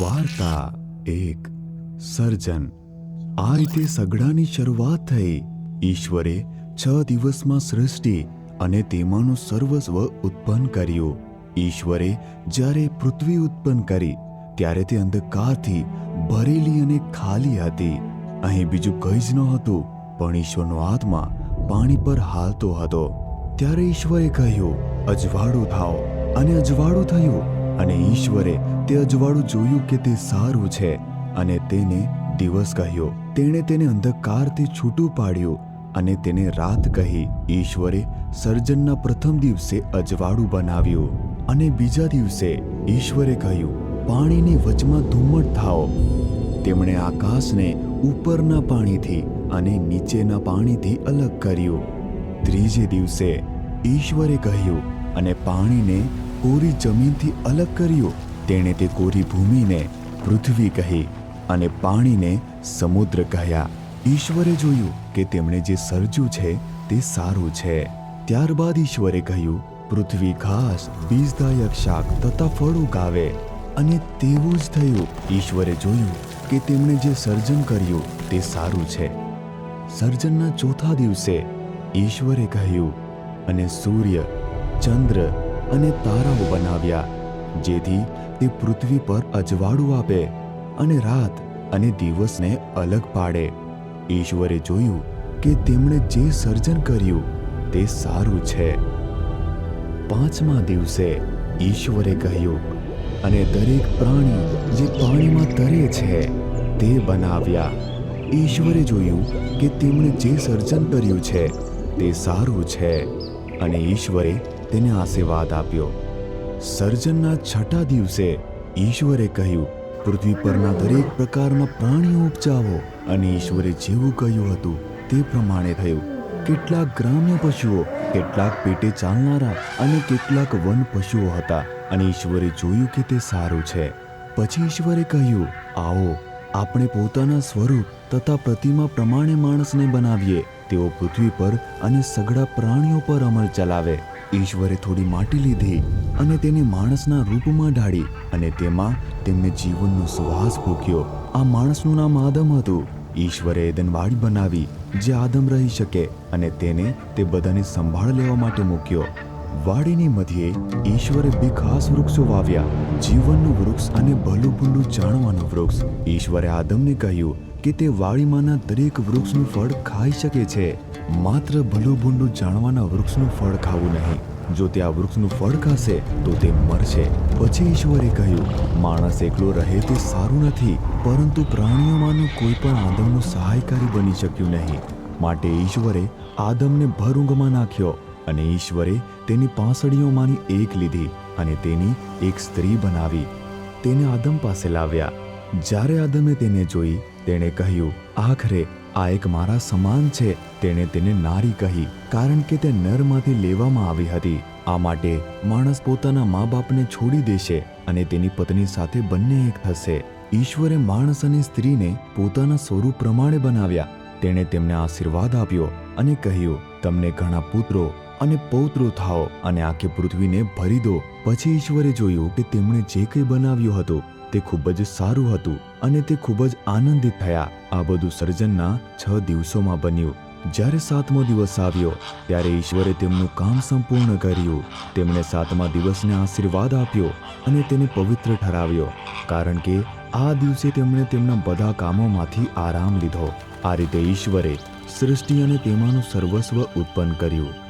વાર્તા એક સર્જન. આ રીતે સગડાની શરૂઆત થઈ. ઈશ્વરે છ દિવસમાં સૃષ્ટિ અને તેમાંનું સર્વસ્વ ઉત્પન્ન કર્યું. ઈશ્વરે જ્યારે પૃથ્વી ઉત્પન્ન કરી, ત્યારે તે અંધકારથી ભરેલી અને ખાલી હતી. અહીં બીજું કંઈ જ નહોતું, પણ ઈશ્વરનો આત્મા પાણી પર હાલતો હતો. ત્યારે ઈશ્વરે કહ્યું, અજવાળું થાઓ. અને અજવાળું થયું. અને ઈશ્વરે તે અજવાળું જોયું કે તે સારું છે અને તેને દિવસ કહ્યો. તેણે તેને અંધકારથી છૂટું પાડ્યું અને તેને રાત કહી ઈશ્વરે સર્જનના પ્રથમ દિવસે અજવાળું બનાવ્યું અને બીજા દિવસે ઈશ્વરે કહ્યું, પાણીની વચમાં ધુમ્મટ થાઓ. તેમણે આકાશને ઉપરના પાણીથી અને નીચેના પાણીથી અલગ કર્યું. ત્રીજે દિવસે ઈશ્વરે કહ્યું, અને પાણીને કોરી જમીનથી અલગ કર્યું. તેણે તે કોરી ભૂમિને પૃથ્વી કહી અને પાણીને સમુદ્ર કહ્યા. ઈશ્વરે જોયું કે તેમણે જે સર્જ્યું છે તે સારું છે. ત્યારબાદ ઈશ્વરે કહ્યું, પૃથ્વી ઘાસ, બીજદાયક શાક તથા ફળ ઉગાવે. અને તેવું જ થયું. ઈશ્વરે જોયું કે તેમણે જે સર્જન કર્યું તે સારું છે. સર્જનના ચોથા દિવસે ઈશ્વરે કહ્યું, અને સૂર્ય, ચંદ્ર અને તારાઓ બનાવ્યા, જેથી તે પૃથ્વી પર અજવાળું આપે અને રાત અને દિવસને અલગ પાડે. ઈશ્વરે જોયું કે તેમણે જે સર્જન કર્યું તે સારું છે. પાંચમા દિવસે ઈશ્વરે કહ્યું, અને દરેક પ્રાણી જે પાણીમાં તરે છે તે બનાવ્યા. ઈશ્વરે જોયું કે તેમણે જે સર્જન કર્યું છે તે સારું છે અને ઈશ્વરે તેને આશીર્વાદ આપ્યો. સર્જનના છઠ્ઠા દિવસે ઈશ્વરે કહ્યું, પૃથ્વી પરના દરેક પ્રકારના પ્રાણીઓ ઉપજાવો. અને ઈશ્વરે જેવું કહ્યું હતું, તે પ્રમાણે થયું. કેટલાક ગ્રામ્ય પશુઓ, કેટલાક પેટે ચાલનારા અને કેટલાક વન પશુઓ હતા અને ઈશ્વરે જોયું કે તે સારું છે. પછી ઈશ્વરે કહ્યું, આવો, આપણે પોતાના સ્વરૂપ તથા પ્રતિમા પ્રમાણે માણસને બનાવીએ. તેઓ પૃથ્વી પર અને સગડા પ્રાણીઓ પર અમલ ચલાવે. ઈશ્વરે થોડી માટી લીધી અને તેને માણસના રૂપમાં ઢાળી અને તેમાં તેમને જીવનનો સુવાસ ફૂંક્યો આ માણસનું નામ આદમ હતું. ઈશ્વરે એદનવાડી બનાવી જે આદમ રહી શકે અને તેને તે બધાની સંભાળ લેવા માટે મૂક્યો. વાડીની મધ્યે ઈશ્વરે બે ખાસ વૃક્ષો વાવ્યા. જીવનનું વૃક્ષ અને ભલું ભૂંડું જાણવાનું વૃક્ષ. ઈશ્વરે આદમને કહ્યું કે તે વાડીમાંના દરેક વૃક્ષનું ફળ ખાઈ શકે છે. માત્ર ભલું ભૂંડું જાણવાના વૃક્ષનું ફળ ખાવું નહીં. જો તે આ વૃક્ષનું ફળ ખાશે, તો તે મરશે. પછી ઈશ્વરે કહ્યું, માણસ એકલો રહે તે સારું નથી, પરંતુ પ્રાણીઓમાંનું કોઈ પણ આદમનું સહાયકારી બની શક્યું નહીં. માટે ઈશ્વરે આદમને ભર ઊંઘમાં નાખ્યો. અને ઈશ્વરે તેની પાંસળીઓમાંની એક લીધી અને તેની એક સ્ત્રી બનાવી. તેને આદમ પાસે લાવ્યા. જ્યારે આદમે તેને જોઈ, તેણે કહ્યું, આખરે, આ એક મારા સમાન છે. તેણે તેને નારી કહી, કારણ કે તે નરમાંથી લેવામાં આવી હતી. આ માટે માણસ પોતાના મા બાપને છોડી દેશે અને તેની પત્ની સાથે બંને એક થશે. ઈશ્વરે માણસ અને સ્ત્રીને પોતાના સ્વરૂપ પ્રમાણે બનાવ્યા. તેણે તેમને આશીર્વાદ આપ્યો અને કહ્યું, તમને ઘણા પુત્રો અને પૌત્રો થાઓ અને આખી પૃથ્વીને ભરી દો. પછી ઈશ્વરે જોયું કે તેમણે જે કંઈ બનાવ્યું હતું તે ખૂબ જ સારું હતું અને તે ખૂબ જ આનંદિત થયા. આ બધું સર્જનના છ દિવસોમાં બન્યું. જ્યારે સાતમો દિવસ આવ્યો, ત્યારે ઈશ્વરે તેમનું કામ સંપૂર્ણ કર્યું. તેમણે સાતમા દિવસને આશીર્વાદ આપ્યો અને તેને પવિત્ર ઠરાવ્યો, કારણ કે આ દિવસે તેમણે તેમના બધા કામોમાંથી આરામ લીધો. આ રીતે ઈશ્વરે સૃષ્ટિ અને તેમાંનું સર્વસ્વ ઉત્પન્ન કર્યું.